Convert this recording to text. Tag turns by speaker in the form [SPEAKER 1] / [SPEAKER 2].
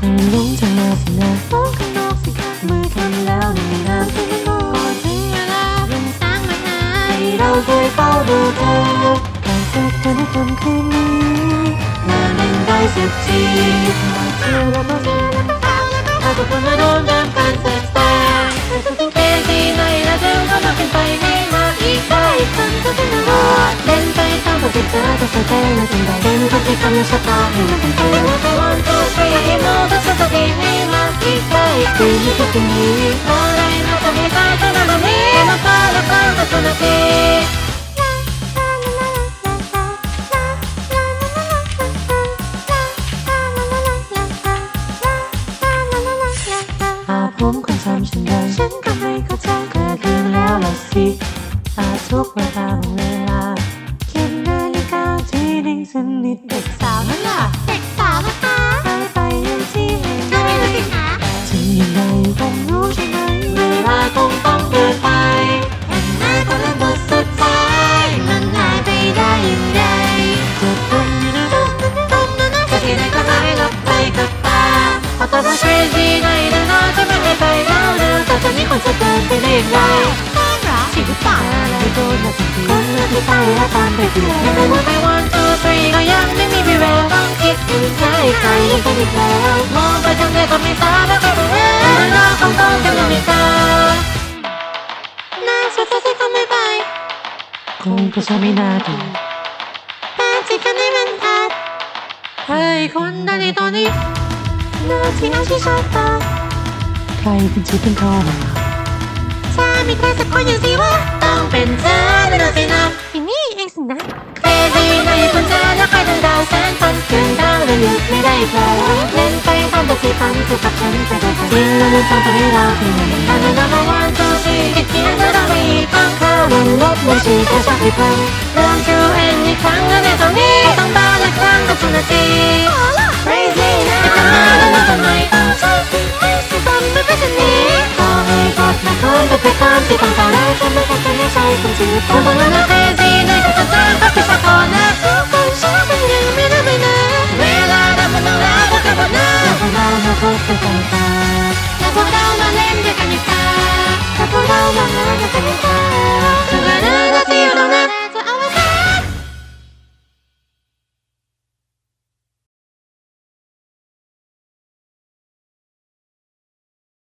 [SPEAKER 1] กังลงหลงจะมาสินะมองข้างนอกสิคะมือทำแล้วในน้ำที่ไม่มองก่อนถึงเวลาเรื่องสร้างมาหาให้เราช่วยเฝ้าดูเธอการเสร็จกันในค่ำคืนนี้มาเล่นได้สักทีมาเที่ยวแล้วก็เที่ยวแล้วก็เที่ยวแล้วก็ถ้าทุกคนมาโดนดังการแสดงแต่ทุกสิ่งเป็นที่ไหนและเดินเข้ามาเป็นไปไม่มาอีกได้อีกคนก็เป็นรอดเล่นไปตามบทที่เธอจะแสดงและสิ่งใดเป็นคนที่ทำให้ชะตาให้มันเป็นไป ให้มองก็จะแสดงให้มาอีกได้อีกคืนนี้ก็คืนนี้อะไคงต้องเดินไปเห็นหน้าคนละบทสุดท้าย
[SPEAKER 2] มันหายไปได้อย่างไร
[SPEAKER 1] จะตุ้มอยู่ในตุ้มตุ้มนะนะแต่ที่ไหนก็หายลับไปกับตาพอตาผู้ชายดีในเดินหน้าจะไม่ให้ไปแล้วเดินแต่จะมีคนจะเดินไปได้อย่างไร
[SPEAKER 2] ซ่อนเหรอ
[SPEAKER 1] ชีวิตป่าอะไรโดนมาจริงๆคนเลือกที่ไปและตามไปเปลี่ยนยังไม่ว่าไปวันทูทรีก็ยังไม่มีวี่แววต้องคิดถึงใครใครยังเป็นอีกแล้ว คงก็จะไม่น่าดู
[SPEAKER 2] แต่ที่กันให้มันอาจ
[SPEAKER 1] เฮ้ยคนดันในตอนนี้
[SPEAKER 2] เลือกที่เอาที่ชอบตา
[SPEAKER 1] ใครเป็นชีเป็นเข้ามา
[SPEAKER 2] ถ้ามีใครสักคนอย่างสิว่าต้องเป็นเธอแล้วนะสินะที่นี่เองสิ
[SPEAKER 1] เคดีในคนเจอแล้วใครดังดาวแสนลยหยุดไม่ได้อีกแค่สักับฉักแล้วลืมฟังตัวให้เราที่ไหนอันนั้นนับวันตัวสี่คิดเพียงเธอต้องมีฟังข้าวลงลบบัญชีแค่ชอบให้ฟังเริ่ม true end อีกครั้งแล้วในตอนนี้ต้องบ้าละครั้งกับทุกนาที crazy นะจะมาแล้วนะทำไมต้องชอบที่ไม่สิฟังไม่เป็นเช่นนี้ขอให้กดมาคนก็ไปตามที่ต้องการได้ฉันไม่ต้องการให้ใช้คนที่ต้องบอกว่า crazy ในทุกสถานก็คือชอบคนนะทุกคนชอบมันยังไม่ได้ไม่นะเวลาดำมันต้องลาก็คือวันนั้นเวลาเราพบกัน